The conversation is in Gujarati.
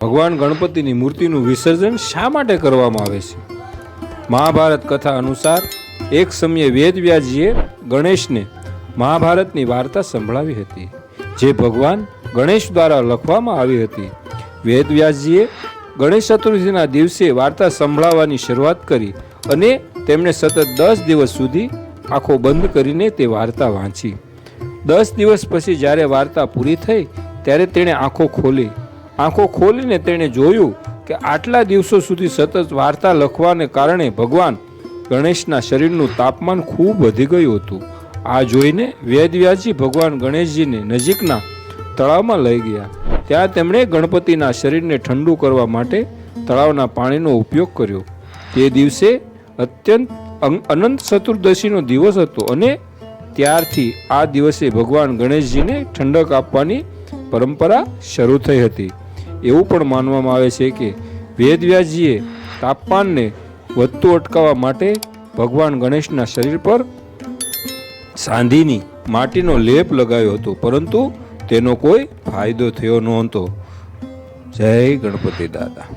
ભગવાન ગણપતિની મૂર્તિનું વિસર્જન શા માટે કરવામાં આવે છે? મહાભારત કથા અનુસાર એક સમયે વેદવ્યાસજીએ ગણેશને મહાભારતની વાર્તા સંભળાવી હતી, જે ભગવાન ગણેશ દ્વારા લખવામાં આવી હતી. વેદવ્યાસજીએ ગણેશ ચતુર્થીના દિવસે વાર્તા સંભળાવવાની શરૂઆત કરી અને તેમણે સતત દસ દિવસ સુધી આંખો બંધ કરીને તે વાર્તા વાંચી. દસ દિવસ પછી જ્યારે વાર્તા પૂરી થઈ, ત્યારે તેણે આંખો ખોલી આંખો ખોલીને તેણે જોયું કે આટલા દિવસો સુધી સતત વાર્તા લખવાને કારણે ભગવાન ગણેશના શરીરનું તાપમાન ખૂબ વધી ગયું હતું. આ જોઈને વેદવ્યાસજી ભગવાન ગણેશજીને નજીકના તળાવમાં લઈ ગયા. ત્યાં તેમણે ગણપતિના શરીરને ઠંડુ કરવા માટે તળાવના પાણીનો ઉપયોગ કર્યો. તે દિવસે અત્યંત અનંત ચતુર્દશીનો દિવસ હતો અને ત્યારથી આ દિવસે ભગવાન ગણેશજીને ઠંડક આપવાની પરંપરા શરૂ થઈ હતી. એવું પણ માનવામાં આવે છે કે વેદવ્યાસજીએ તાપમાનને વધતું અટકાવવા માટે ભગવાન ગણેશના શરીર પર સાંધીની માટીનો લેપ લગાવ્યો હતો, પરંતુ તેનો કોઈ ફાયદો થયો નહોતો. જય ગણપતિ દાદા.